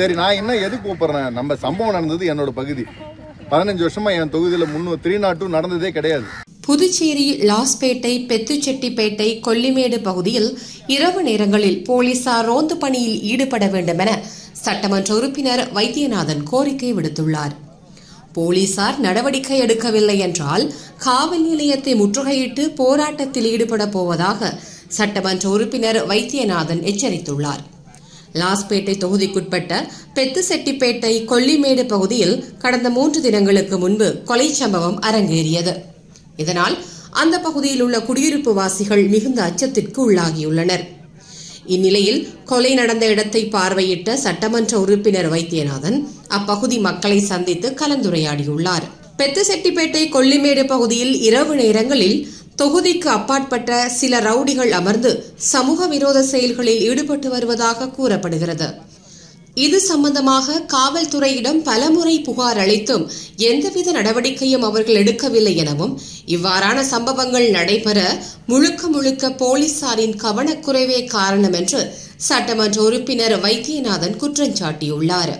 சரி நான் என்ன எது கூப்பிடுறேன்? நம்ம சம்பவம் நடந்தது என்னோட பகுதி. பதினஞ்சு வருஷமா என் தொகுதியில் முன்னூறு த்ரீ நாட் டூ நடந்ததே கிடையாது. புதுச்சேரி லாஸ்பேட்டை பெத்துச்செட்டிப்பேட்டை கொல்லிமேடு பகுதியில் இரவு நேரங்களில் போலீசார் ரோந்து பணியில் ஈடுபட வேண்டும் என சட்டமன்ற உறுப்பினர் வைத்தியநாதன் கோரிக்கை விடுத்துள்ளார். போலீசார் நடவடிக்கை எடுக்கவில்லை என்றால் காவல் நிலையத்தை முற்றுகையிட்டு போராட்டத்தில் ஈடுபட போவதாக சட்டமன்ற உறுப்பினர் வைத்தியநாதன் எச்சரித்துள்ளார். லாஸ்பேட்டை தொகுதிக்குட்பட்ட பெத்துசெட்டிப்பேட்டை கொல்லிமேடு பகுதியில் கடந்த மூன்று தினங்களுக்கு முன்பு கொலை சம்பவம் அரங்கேறியது. இதனால் அந்த பகுதியில் உள்ள குடியிருப்பு வாசிகள் மிகுந்த அச்சத்திற்கு உள்ளாகியுள்ளனர். இந்நிலையில் கொலை நடந்த இடத்தை பார்வையிட்ட சட்டமன்ற உறுப்பினர் வைத்தியநாதன் அப்பகுதி மக்களை சந்தித்து கலந்துரையாடியுள்ளார். பெத்துசெட்டிப்பேட்டை கொல்லிமேடு பகுதியில் இரவு நேரங்களில் தொகுதிக்கு அப்பாற்பட்ட சில ரவுடிகள் அமர்ந்து சமூக விரோத செயல்களில் ஈடுபட்டு வருவதாக கூறப்படுகிறது. இது சம்பந்தமாக காவல்துறையிடம் பலமுறை புகார் அளித்தும் எந்தவித நடவடிக்கையும் அவர்கள் எடுக்கவில்லை எனவும் இவ்வாறான சம்பவங்கள் நடைபெற முழுக்க முழுக்க போலீசாரின் கவனக்குறைவே காரணம் என்று சட்டமன்ற உறுப்பினர் வைத்தியநாதன் குற்றஞ்சாட்டியுள்ளார்.